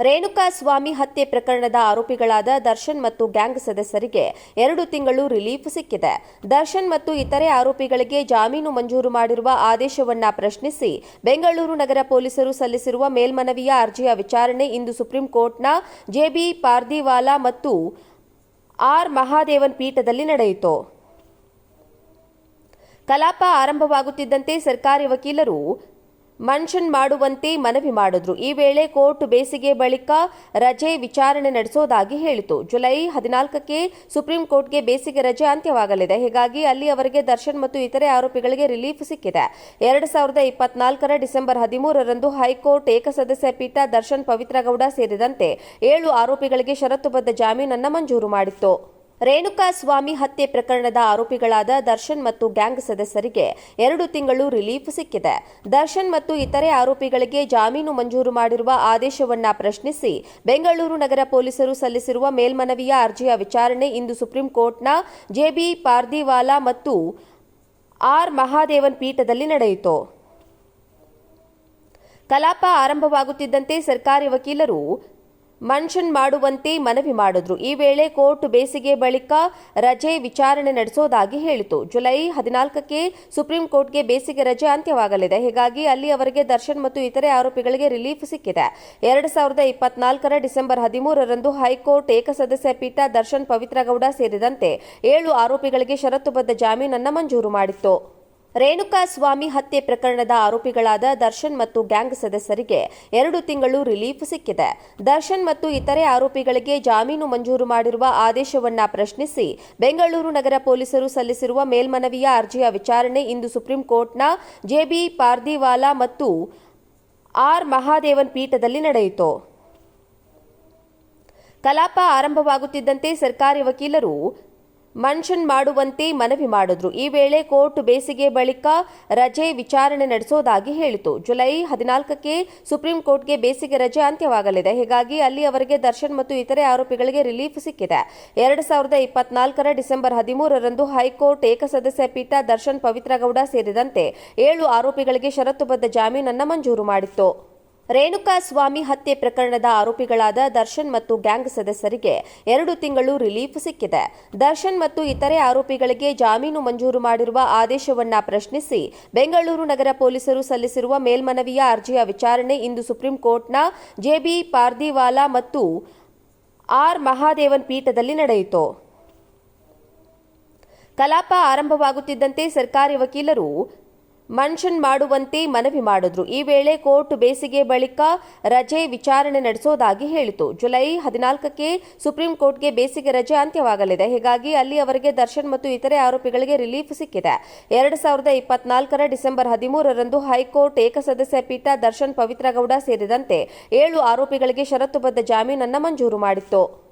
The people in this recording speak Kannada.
ರೇಣುಕಾ ಸ್ವಾಮಿ ಹತ್ಯೆ ಪ್ರಕರಣದ ಆರೋಪಿಗಳಾದ ದರ್ಶನ್ ಮತ್ತು ಗ್ಯಾಂಗ್ ಸದಸ್ಯರಿಗೆ ಎರಡು ತಿಂಗಳು ರಿಲೀಫ್ ಸಿಕ್ಕಿದೆ. ದರ್ಶನ್ ಮತ್ತು ಇತರೆ ಆರೋಪಿಗಳಿಗೆ ಜಾಮೀನು ಮಂಜೂರು ಮಾಡಿರುವ ಆದೇಶವನ್ನ ಪ್ರಶ್ನಿಸಿ ಬೆಂಗಳೂರು ನಗರ ಪೊಲೀಸರು ಸಲ್ಲಿಸಿರುವ ಮೇಲ್ಮನವಿಯ ಅರ್ಜಿಯ ವಿಚಾರಣೆ ಇಂದು ಸುಪ್ರೀಂ ಕೋರ್ಟ್ನ ಜೆಬಿ ಪಾರ್ದಿವಾಲಾ ಮತ್ತು ಆರ್ ಮಹಾದೇವನ್ ಪೀಠದಲ್ಲಿ ನಡೆಯಿತು. ಕಲಾಪ ಆರಂಭವಾಗುತ್ತಿದ್ದಂತೆ ಸರ್ಕಾರಿ ವಕೀಲರು ಮನ್ಷನ್ ಮಾಡುವಂತೆ ಮನವಿ ಮಾಡಿದ್ರು. ಈ ವೇಳೆ ಕೋರ್ಟ್ ಬೇಸಿಗೆ ಬಳಿಕ ರಜೆ ವಿಚಾರಣೆ ನಡೆಸೋದಾಗಿ ಹೇಳಿತು. ಜುಲೈ ಹದಿನಾಲ್ಕಕ್ಕೆ ಸುಪ್ರೀಂ ಕೋರ್ಟ್ಗೆ ಬೇಸಿಗೆ ರಜೆ ಅಂತ್ಯವಾಗಲಿದೆ. ಹೀಗಾಗಿ ಅಲ್ಲಿ ಅವರಿಗೆ ದರ್ಶನ್ ಮತ್ತು ಇತರೆ ಆರೋಪಿಗಳಿಗೆ ರಿಲೀಫ್ ಸಿಕ್ಕಿದೆ. ಎರಡು ಸಾವಿರದ ಇಪ್ಪತ್ನಾಲ್ಕರ ಡಿಸೆಂಬರ್ ಹದಿಮೂರರಂದು ಹೈಕೋರ್ಟ್ ಏಕಸದಸ್ಯ ಪೀಠ ದರ್ಶನ್ ಪವಿತ್ರಗೌಡ ಸೇರಿದಂತೆ ಏಳು ಆರೋಪಿಗಳಿಗೆ ಷರತ್ತುಬದ್ಧ ಜಾಮೀನನ್ನು ಮಂಜೂರು ಮಾಡಿತ್ತು. ರೇಣುಕಾ ಸ್ವಾಮಿ ಹತ್ಯೆ ಪ್ರಕರಣದ ಆರೋಪಿಗಳಾದ ದರ್ಶನ್ ಮತ್ತು ಗ್ಯಾಂಗ್ ಸದಸ್ಯರಿಗೆ ಎರಡು ತಿಂಗಳು ರಿಲೀಫ್ ಸಿಕ್ಕಿದೆ. ದರ್ಶನ್ ಮತ್ತು ಇತರೆ ಆರೋಪಿಗಳಿಗೆ ಜಾಮೀನು ಮಂಜೂರು ಮಾಡಿರುವ ಆದೇಶವನ್ನ ಪ್ರಶ್ನಿಸಿ ಬೆಂಗಳೂರು ನಗರ ಪೊಲೀಸರು ಸಲ್ಲಿಸಿರುವ ಮೇಲ್ಮನವಿಯ ಅರ್ಜಿಯ ವಿಚಾರಣೆ ಇಂದು ಸುಪ್ರೀಂ ಕೋರ್ಟ್ನ ಜೆಬಿ ಪಾರ್ದಿವಾಲಾ ಮತ್ತು ಆರ್ ಮಹಾದೇವನ್ ಪೀಠದಲ್ಲಿ ನಡೆಯಿತು. ಕಲಾಪ ಆರಂಭವಾಗುತ್ತಿದ್ದಂತೆ ಸರ್ಕಾರಿ ವಕೀಲರು ಮನ್ಷನ್ ಮಾಡುವಂತೆ ಮನವಿ ಮಾಡಿದ್ರು. ಈ ವೇಳೆ ಕೋರ್ಟ್ ಬೇಸಿಗೆ ಬಳಿಕ ರಜೆ ವಿಚಾರಣೆ ನಡೆಸೋದಾಗಿ ಹೇಳಿತು. ಜುಲೈ ಹದಿನಾಲ್ಕಕ್ಕೆ ಸುಪ್ರೀಂ ಕೋರ್ಟ್ಗೆ ಬೇಸಿಗೆ ರಜೆ ಅಂತ್ಯವಾಗಲಿದೆ. ಹೀಗಾಗಿ ಅಲ್ಲಿ ಅವರಿಗೆ ದರ್ಶನ್ ಮತ್ತು ಇತರೆ ಆರೋಪಿಗಳಿಗೆ ರಿಲೀಫ್ ಸಿಕ್ಕಿದೆ. ಎರಡು ಸಾವಿರದ ಇಪ್ಪತ್ನಾಲ್ಕರ ಡಿಸೆಂಬರ್ ಹದಿಮೂರರಂದು ಹೈಕೋರ್ಟ್ ಏಕಸದಸ್ಯ ಪೀಠ ದರ್ಶನ್ ಪವಿತ್ರಗೌಡ ಸೇರಿದಂತೆ ಏಳು ಆರೋಪಿಗಳಿಗೆ ಷರತ್ತುಬದ್ಧ ಜಾಮೀನನ್ನು ಮಂಜೂರು ಮಾಡಿತ್ತು. ರೇಣುಕಾ ಸ್ವಾಮಿ ಹತ್ಯೆ ಪ್ರಕರಣದ ಆರೋಪಿಗಳಾದ ದರ್ಶನ್ ಮತ್ತು ಗ್ಯಾಂಗ್ ಸದಸ್ಯರಿಗೆ ಎರಡು ತಿಂಗಳು ರಿಲೀಫ್ ಸಿಕ್ಕಿದೆ. ದರ್ಶನ್ ಮತ್ತು ಇತರೆ ಆರೋಪಿಗಳಿಗೆ ಜಾಮೀನು ಮಂಜೂರು ಮಾಡಿರುವ ಆದೇಶವನ್ನ ಪ್ರಶ್ನಿಸಿ ಬೆಂಗಳೂರು ನಗರ ಪೊಲೀಸರು ಸಲ್ಲಿಸಿರುವ ಮೇಲ್ಮನವಿಯ ಅರ್ಜಿಯ ವಿಚಾರಣೆ ಇಂದು ಸುಪ್ರೀಂ ಕೋರ್ಟ್ನ ಜೆಬಿ ಪಾರ್ದಿವಾಲಾ ಮತ್ತು ಆರ್ ಮಹಾದೇವನ್ ಪೀಠದಲ್ಲಿ ನಡೆಯಿತು. ಕಲಾಪ ಆರಂಭವಾಗುತ್ತಿದ್ದಂತೆ ಸರ್ಕಾರಿ ವಕೀಲರು ಮನ್ಷನ್ ಮಾಡುವಂತೆ ಮನವಿ ಮಾಡಿದ್ರು. ಈ ವೇಳೆ ಕೋರ್ಟ್ ಬೇಸಿಗೆ ಬಳಿಕ ರಜೆ ವಿಚಾರಣೆ ನಡೆಸೋದಾಗಿ ಹೇಳಿತು. ಜುಲೈ ಹದಿನಾಲ್ಕಕ್ಕೆ ಸುಪ್ರೀಂ ಕೋರ್ಟ್ಗೆ ಬೇಸಿಗೆ ರಜೆ ಅಂತ್ಯವಾಗಲಿದೆ. ಹೀಗಾಗಿ ಅಲ್ಲಿ ಅವರಿಗೆ ದರ್ಶನ್ ಮತ್ತು ಇತರೆ ಆರೋಪಿಗಳಿಗೆ ರಿಲೀಫ್ ಸಿಕ್ಕಿದೆ. ಎರಡು ಸಾವಿರದ ಇಪ್ಪತ್ನಾಲ್ಕರ ಡಿಸೆಂಬರ್ ಹದಿಮೂರರಂದು ಹೈಕೋರ್ಟ್ ಏಕಸದಸ್ಯ ಪೀಠ ದರ್ಶನ್ ಪವಿತ್ರಗೌಡ ಸೇರಿದಂತೆ ಏಳು ಆರೋಪಿಗಳಿಗೆ ಷರತ್ತುಬದ್ಧ ಜಾಮೀನನ್ನು ಮಂಜೂರು ಮಾಡಿತ್ತು. ರೇಣುಕಾ ಸ್ವಾಮಿ ಹತ್ಯೆ ಪ್ರಕರಣದ ಆರೋಪಿಗಳಾದ ದರ್ಶನ್ ಮತ್ತು ಗ್ಯಾಂಗ್ ಸದಸ್ಯರಿಗೆ ಎರಡು ತಿಂಗಳು ರಿಲೀಫ್ ಸಿಕ್ಕಿದೆ. ದರ್ಶನ್ ಮತ್ತು ಇತರೆ ಆರೋಪಿಗಳಿಗೆ ಜಾಮೀನು ಮಂಜೂರು ಮಾಡಿರುವ ಆದೇಶವನ್ನ ಪ್ರಶ್ನಿಸಿ ಬೆಂಗಳೂರು ನಗರ ಪೊಲೀಸರು ಸಲ್ಲಿಸಿರುವ ಮೇಲ್ಮನವಿಯ ಅರ್ಜಿಯ ವಿಚಾರಣೆ ಇಂದು ಸುಪ್ರೀಂ ಕೋರ್ಟ್ನ ಜೆಬಿ ಪಾರ್ದಿವಾಲಾ ಮತ್ತು ಆರ್ ಮಹಾದೇವನ್ ಪೀಠದಲ್ಲಿ ನಡೆಯಿತು. ಕಲಾಪ ಆರಂಭವಾಗುತ್ತಿದ್ದಂತೆ ಸರ್ಕಾರಿ ವಕೀಲರು ಮನ್ಷನ್ ಮಾಡುವಂತೆ ಮನವಿ ಮಾಡಿದ್ರು. ಈ ವೇಳೆ ಕೋರ್ಟ್ ಬೇಸಿಗೆ ಬಳಿಕ ರಜೆ ವಿಚಾರಣೆ ನಡೆಸೋದಾಗಿ ಹೇಳಿತು. ಜುಲೈ ಹದಿನಾಲ್ಕಕ್ಕೆ ಸುಪ್ರೀಂ ಕೋರ್ಟ್ಗೆ ಬೇಸಿಗೆ ರಜೆ ಅಂತ್ಯವಾಗಲಿದೆ. ಹೀಗಾಗಿ ಅಲ್ಲಿ ಅವರಿಗೆ ದರ್ಶನ್ ಮತ್ತು ಇತರೆ ಆರೋಪಿಗಳಿಗೆ ರಿಲೀಫ್ ಸಿಕ್ಕಿದೆ. ಎರಡು ಸಾವಿರದ ಇಪ್ಪತ್ನಾಲ್ಕರ ಡಿಸೆಂಬರ್ ಹದಿಮೂರರಂದು ಹೈಕೋರ್ಟ್ ಏಕಸದಸ್ಯ ಪೀಠ ದರ್ಶನ್ ಪವಿತ್ರಗೌಡ ಸೇರಿದಂತೆ ಏಳು ಆರೋಪಿಗಳಿಗೆ ಷರತ್ತುಬದ್ಧ ಜಾಮೀನನ್ನು ಮಂಜೂರು ಮಾಡಿತ್ತು.